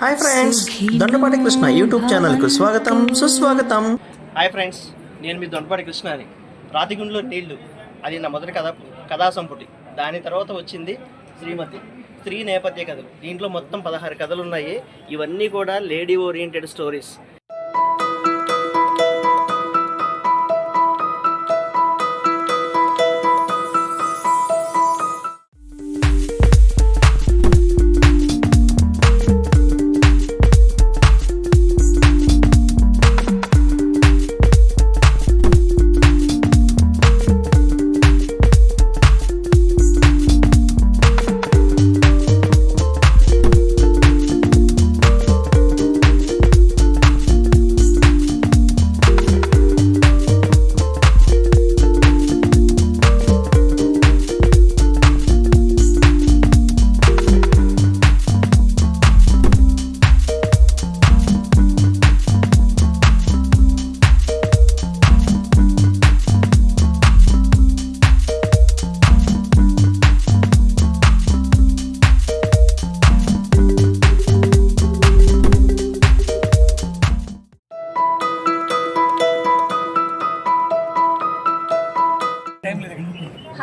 Hi friends Dondapati Krishna YouTube ఛానల్కు స్వాగతం. సుస్వాగతం. హాయ్ ఫ్రెండ్స్ నేను మీ దొండపాటి కృష్ణని. రాతిగుండ్లో నీళ్ళు. అది నా మొదటి కథ కథా సంపుటి. దాని తర్వాత వచ్చింది శ్రీమతి. స్త్రీ నేపథ్య కథలు. దీంట్లో మొత్తం పదహారు కథలు ఉన్నాయి ఇవన్నీ కూడా lady oriented stories.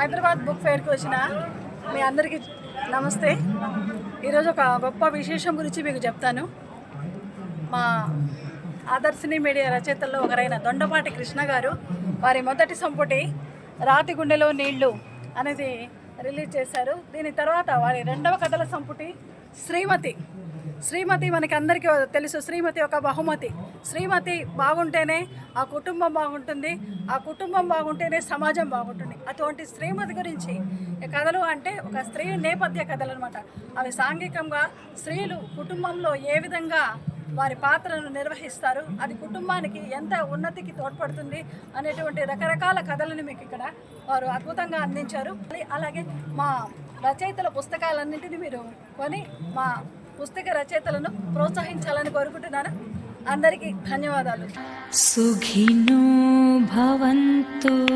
Hyderabad book ఫెయిర్కి వచ్చిన మీ అందరికీ నమస్తే. ఈరోజు ఒక గొప్ప విశేషం గురించి మీకు చెప్తాను. మా ఆదర్శిని మీడియా రచయితల్లో ఒకరైన దొండపాటి కృష్ణ గారు వారి మొదటి సంపుటి రాతి గుండెలో నీళ్ళు అనేది రిలీజ్ చేశారు. దీని తర్వాత వారి రెండవ కథల సంపుటి శ్రీమతి శ్రీమతి మనకి అందరికీ తెలుసు. శ్రీమతి ఒక బహుమతి. శ్రీమతి బాగుంటేనే ఆ కుటుంబం బాగుంటుంది. ఆ కుటుంబం బాగుంటేనే సమాజం బాగుంటుంది. అటువంటి శ్రీమతి గురించి కథలు అంటే ఒక స్త్రీ నేపథ్య కథలు అనమాట అవి సాంఘికంగా స్త్రీలు కుటుంబంలో ఏ విధంగా వారి పాత్రను నిర్వహిస్తారు అది కుటుంబానికి ఎంత ఉన్నతికి తోడ్పడుతుంది అనేటువంటి రకరకాల కథలను మీకు ఇక్కడ వారు అద్భుతంగా అందించారు. అలాగే మా రచయితల పుస్తకాలన్నింటినీ మీరు కొని మా పుస్తక రచయితలను ప్రోత్సహించాలని కోరుకుంటున్నాను. అందరికీ ధన్యవాదాలు. సుఖినో భవంతు.